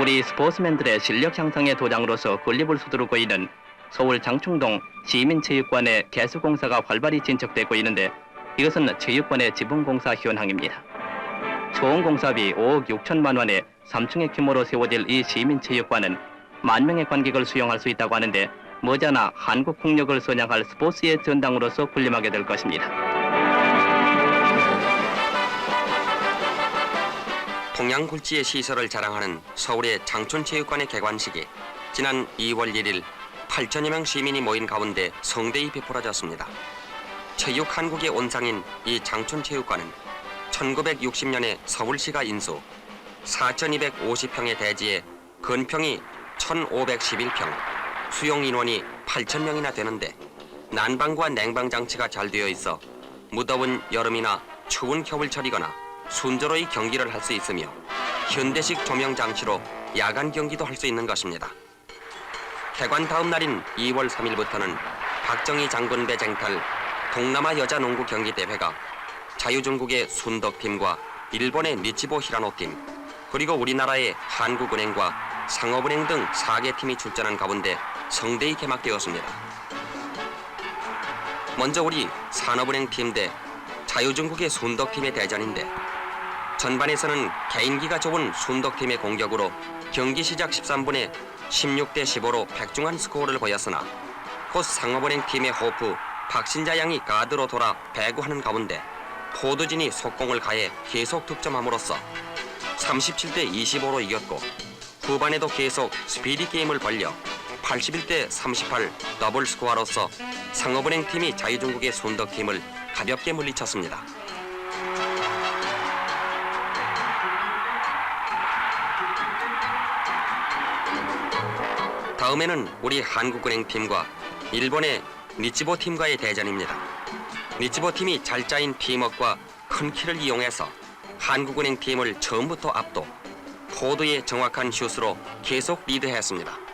우리 스포츠맨들의 실력 향상의 도장으로서 건립을 서두르고 있는 서울 장충동 시민체육관의 개수공사가 활발히 진척되고 있는데 이것은 체육관의 지붕공사 현황입니다. 총 공사비 5억 6천만 원의 3층의 규모로 세워질 이 시민체육관은 만 명의 관객을 수용할 수 있다고 하는데 머지않아 한국 국력을 선양할 스포츠의 전당으로서 군림하게 될 것입니다. 동양 굴지의 시설을 자랑하는 서울의 장촌체육관의 개관식이 지난 2월 1일 8천여 명 시민이 모인 가운데 성대히 베풀어졌습니다. 체육 한국의 온상인 이 장촌체육관은 1960년에 서울시가 인수 4,250평의 대지에 건평이 1,511평, 수용 인원이 8,000명이나 되는데 난방과 냉방 장치가 잘 되어 있어 무더운 여름이나 추운 겨울철이거나 순조로이 경기를 할 수 있으며 현대식 조명 장치로 야간 경기도 할 수 있는 것입니다. 개관 다음 날인 2월 3일부터는 박정희 장군 배쟁탈 동남아 여자 농구 경기 대회가 자유중국의 순덕팀과 일본의 니치보 히라노팀 그리고 우리나라의 한국은행과 상업은행 등 4개 팀이 출전한 가운데 성대히 개막되었습니다. 먼저 우리 산업은행 팀 대 자유중국의 순덕팀의 대전인데 전반에서는 개인기가 좋은 순덕팀의 공격으로 경기 시작 13분에 16대 15로 백중한 스코어를 보였으나 곧 상업은행 팀의 호프 박신자 양이 가드로 돌아 배구하는 가운데 포드진이 속공을 가해 계속 득점함으로써 37대 25로 이겼고 후반에도 계속 스피디 게임을 벌려 81대 38 더블 스코어로서 상업은행 팀이 자유중국의 순덕팀을 가볍게 물리쳤습니다. 다음에는 우리 한국은행 팀과 일본의 니치보 팀과의 대전입니다. 니치보 팀이 잘 짜인 팀워크와 큰 키를 이용해서 한국은행 팀을 처음부터 압도, 포드의 정확한 슛으로 계속 리드했습니다.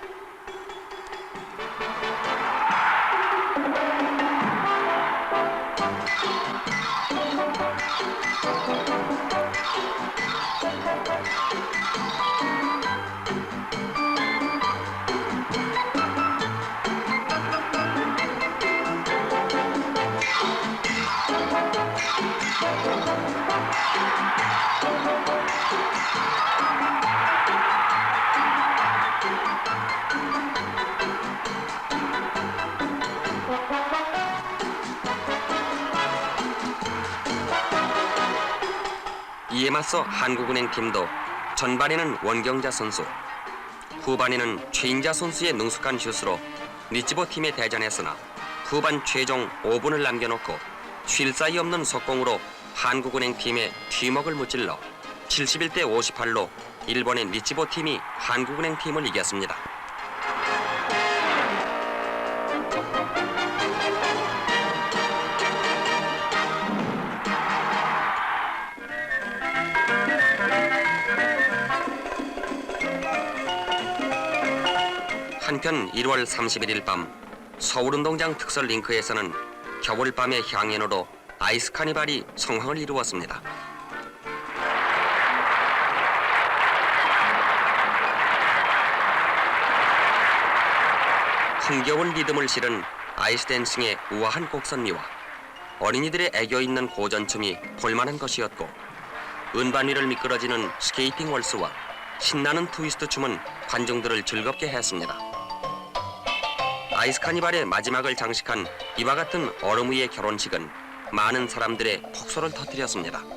이에 맞서 한국은행 팀도 전반에는 원경자 선수, 후반에는 최인자 선수의 능숙한 슛으로 니치보 팀에 대전했으나 후반 최종 5분을 남겨놓고 쉴 사이 없는 속공으로 한국은행 팀의 뒤먹을 무찔러 71대 58로 일본의 니치보 팀이 한국은행 팀을 이겼습니다. 한편 1월 31일 밤 서울운동장 특설 링크에서는 겨울밤의 향연으로 아이스 카니발이 성황을 이루었습니다. 흥겨운 리듬을 실은 아이스 댄싱의 우아한 곡선미와 어린이들의 애교 있는 고전춤이 볼만한 것이었고 은반 위를 미끄러지는 스케이팅 월스와 신나는 트위스트 춤은 관중들을 즐겁게 했습니다. 아이스 카니발의 마지막을 장식한 이와 같은 얼음 위의 결혼식은 많은 사람들의 폭소를 터뜨렸습니다.